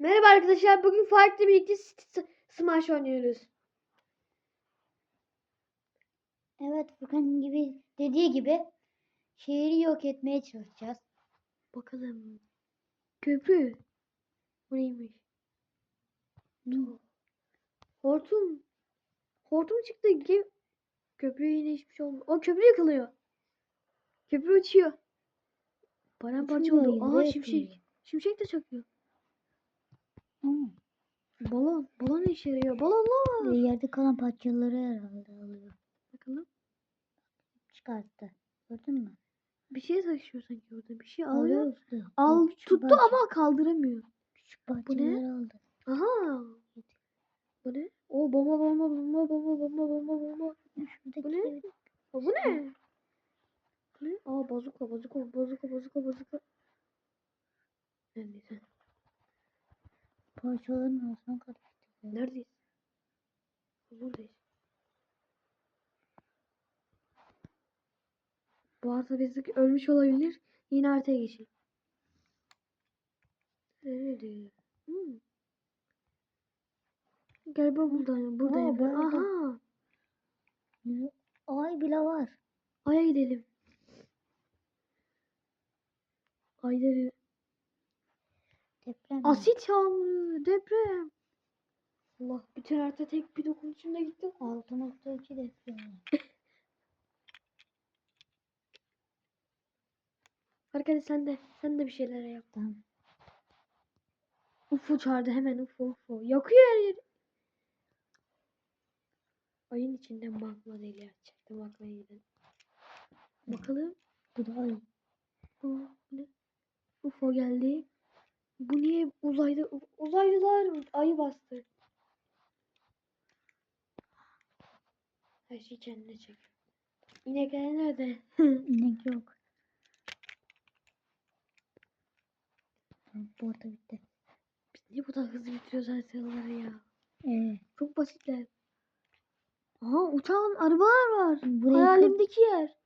Merhaba arkadaşlar. Bugün farklı birlikte S- Smash oynuyoruz. Evet Furkan gibi dediği gibi şehri yok etmeye çalışacağız. Bakalım. Köprü. Bu neymiş? Hortum. Hortum çıktı. Köprüye yine hiçbir şey olmuyor. O köprü yıkılıyor. Köprü uçuyor. Paramparça oldu. Aa şimşek. Şimşek de çakıyor. Balon. Balon işe yarıyor? Balonlar. Ve yerde kalan parçaları herhalde alıyor. Bakalım. Çıkarttı. Gördün mü? Bir şey taşıyor sanki orada. Bir şey alıyor. Alıyor işte. Al O küçük tuttu parça- ama kaldıramıyor. Küçük Bu ne? parçaları aldı. Aha. Bu ne? O bomba bomba bomba bomba bomba bomba bomba. Bu ne? Aa, bu ne? Bu ne? Aa bazuka bazuka bazuka bazuka bazuka. Neyse. Parçaların arasına karıştırdı. Neredeyiz? Buradayız. Bu arada bizlik ölmüş olabilir. Yine haritaya geçeyim. Nerede? Hmm. Galiba buradayım. Buradayım. bu arada- Aha. Ne? Ay bile var. Ay'a gidelim. Ay'da Deprem. asit yağmuru, deprem. Allah bütün harita tek bir dokunuşumda gitti. 6.2 deprem. Arkadaş sen de sen de bir şeyler yap. Tamam. UFO çağırdı hemen UFO UFO. Yakıyor her yeri. Ayın içinden magma deliği çıktı bakmaya gidelim. Bakalım. Bu da ay. Aa, ne? UFO geldi. Bu niye uzayda u- uzaylılar ayı bastı. Her şey kendine çekiyor. İnekler nerede? İnek yok. Bu arada bitti. Biz niye bu kadar hızlı bitiriyoruz haritaları ya? Ee, Çok basitler. Aha uçağın arabalar var. Burayı kır- Hayalimdeki yer.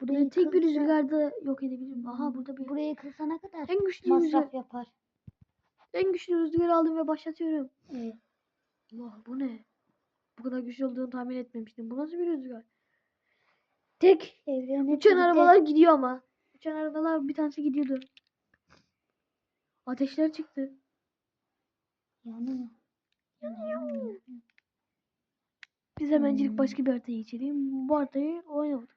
burayı tek bir kırsa- rüzgarda yok edebilirim. Aha burada bir Burayı kırsana kadar en güçlü rüzgar. masraf yapar. En güçlü rüzgarı aldım ve başlatıyorum. Ee, Allah bu ne? Bu kadar güçlü olduğunu tahmin etmemiştim. Bu nasıl bir rüzgar? Tek evrenin uçan arabalar gidiyor ama. Uçan arabalar bir tanesi gidiyordu. Ateşler çıktı. Yanıyor. Yanıyor. Biz hemencilik Hmm. başka bir haritaya geçelim. Bu haritayı oynamadık.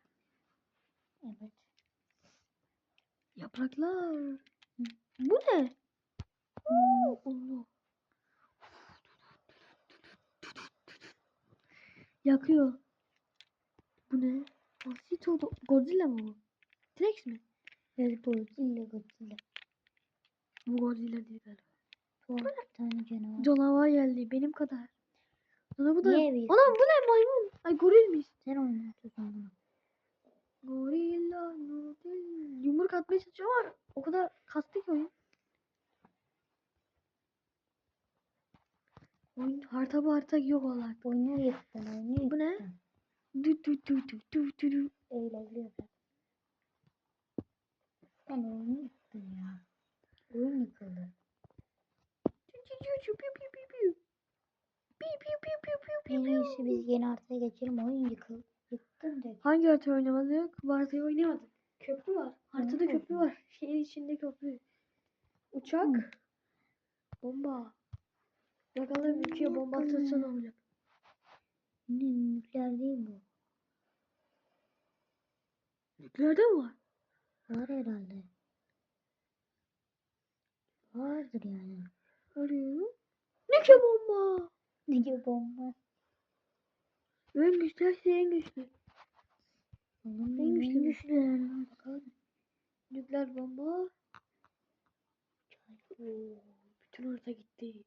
Evet. Yapraklar. Bu ne? Hmm, Allah. Yakıyor. Bu ne? Asito Godzilla mı bu? T-Rex mi? Evet Godzilla Godzilla. Bu Godzilla değil galiba. Tuhaf tane canavar. Canavar geldi benim kadar. Ana bu da. Anam bu ne maymun? Ay gorilmiş. Sen oynatıyorsun bunu. Gorilla. Yumruk atmaya çalışıyor ama o kadar kastı ki oyun. Oyun harita bu harita yok olarak. Oyunu yıktın oyunu Bu ne? Du du du du du du du. Eğlenceli. Sen oyunu yıktın ya. Oyun yıkıldı. En iyisi biz yeni haritaya geçelim. Oyun yıkıl. Yıktın de. Hangi harita oynamadık? Bu haritayı oynamadık. Köprü var. Haritada Köprü var. Şehir içinde köprü. Uçak. Bomba. Bakalım ülkeye bomba atılsa ne olacak? Nükleer değil bu. Nükleerde mi var? Var herhalde. Vardır yani. Arıyorum. Nükle bomba. Gibi bomba? En güçlü her şey en güçlü. Oğlum En güçlü. güçlü. Bakalım. Nükleer bomba. Oo, bütün harita gitti.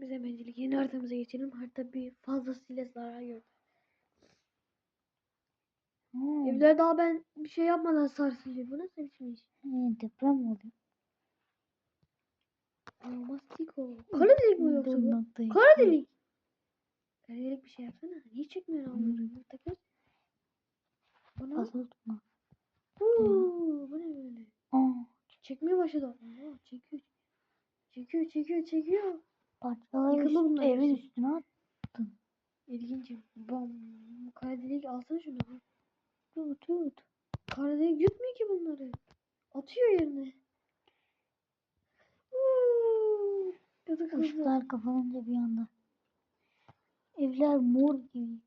Biz hemencilik yeni haritamıza geçelim. Harita bir fazlasıyla zarar gördü. Ha, Evler daha ben bir şey yapmadan sarsılıyor. Bu nasıl biçim iş? he, deprem oldu. Aa, mastiko. Kara delik mi yoksa bu? Kara delik. Kara delik bir şey yapsana. Niye çekmiyor onları? Yumurta kız. Bu ne? Azalt mı? Oo, bu ne böyle? Aa, Çekmeye başladı. Allah çekiyor. Çekiyor çekiyor çekiyor. Parçaları Yıkıldı üst- bunlar evin hepsi. üstüne at. İlginç. Bam. Kara delik alsana şunu. Tut tut. Kara delik yutmuyor ki bunları. Atıyor yerine. Uuu. Yatak hızlı. Işıklar kapanınca bir anda. Evler mor gibi.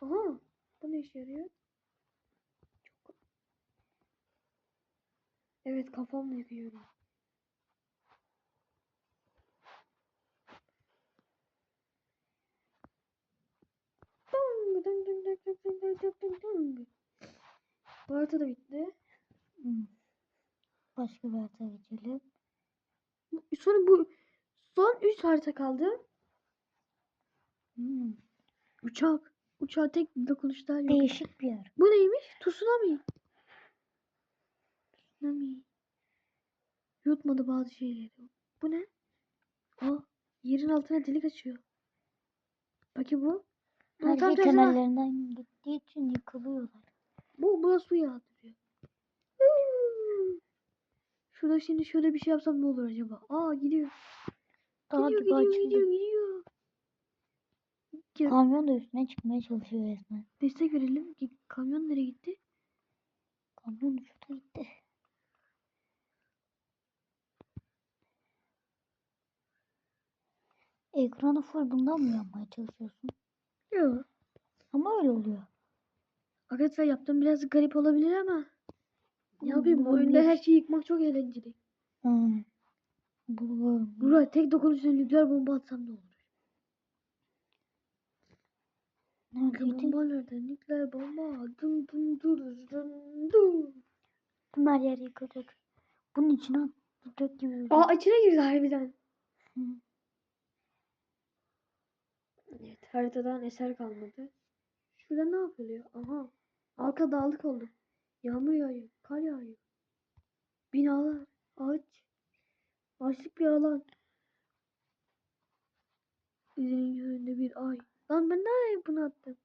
Aha. Bu ne işe yarıyor? Çok... Evet kafamla yıkıyorum. dın. Bu harita da bitti. Hmm. Başka bir harita geçelim. Sonra bu son 3 harita kaldı. Hmm. Uçak. Uçağa tek dokunuşlar yok. Değişik bir yer. Bu neymiş? Tsunami. Tsunami. Yutmadı bazı şeyleri. Bu ne? O yerin altına delik açıyor. Peki bu? Bu Her şey tersine. temellerinden gittiği için yıkılıyorlar. Bu, bu da su yağdırıyor. Şurada şimdi şöyle bir şey yapsam ne olur acaba? Aa gidiyor. Daha gidiyor, gidiyor, açıldı. gidiyor, gidiyor. Gidiyor. Kamyon da üstüne çıkmaya çalışıyor resmen. Destek verelim. Ki Kamyon nereye gitti? Kamyon uçtu gitti. Ekranı full bundan mı yapmaya çalışıyorsun? Yok. Ama öyle oluyor. Arkadaşlar yaptığım biraz garip olabilir ama ne yapayım bu oyunda her şeyi yıkmak çok eğlenceli. Hmm. Bu, bu, Buraya tek dokunuşla nükleer bomba atsam ne olur? Neredeydi? bomba nerede? Nükleer bomba. Dın dın dur dın dın. Tüm her yer yıkılacak. Bunun içine atacak gibi. Aa içine girdi harbiden. Hı. Evet haritadan eser kalmadı. Şurada ne yapılıyor? Aha. Arka dağlık oldu. Yağmur yağıyor. Kar yağıyor. Binalar. Ağaç. Ağaçlık bir alan. Üzerinin önünde bir ay. Lan ben nereye bunu attım?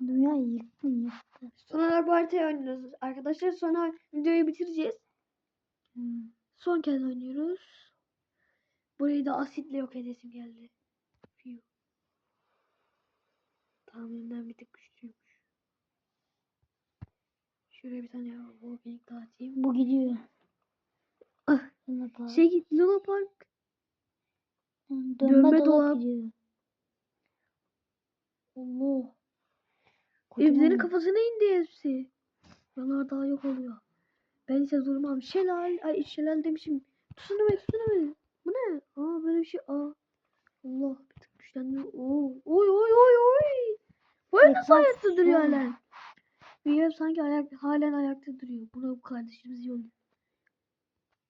Dünyayı yıktı yıktı. Son olarak bu haritayı oynuyoruz. Arkadaşlar sonra videoyu bitireceğiz. Hmm. Son kez oynuyoruz. Burayı da asitle yok edesim geldi. Fiu. Tahminimden bir tık güçlüymüş. Şuraya bir tane volkanik daha atayım. Bu gidiyor. Ah, Luna Park. Şey git Luna Park. Hı, Dönme, dönme dolap, dolap. gidiyor. Allah. Evlerin kafasına indi hepsi. Yanardağ yok oluyor. Ben ise durmam. Şelal, ay şelal demişim. Tsunami, tsunami. Bu ne? Aa böyle bir şey. Aa. Allah bir tık güçlendi. Oo. Oy oy oy oy. Ev nasıl ayakta duruyor? Bir ev sanki ayak, halen ayakta duruyor. Buna bu kardeşimiz yolluyor.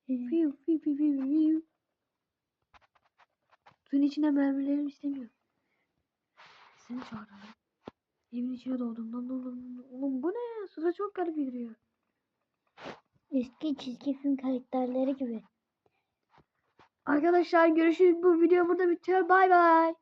Fiu fiu fiu fiu fiu. Suyun içine mermilerim istemiyor. Seni çağıralım. Evin içine doğduğumdan dolayı. Oğlum bu ne? Suda çok garip yürüyor. Eski çizgi film karakterleri gibi. Arkadaşlar görüşürüz. Bu video burada bitiyor. Bay bay.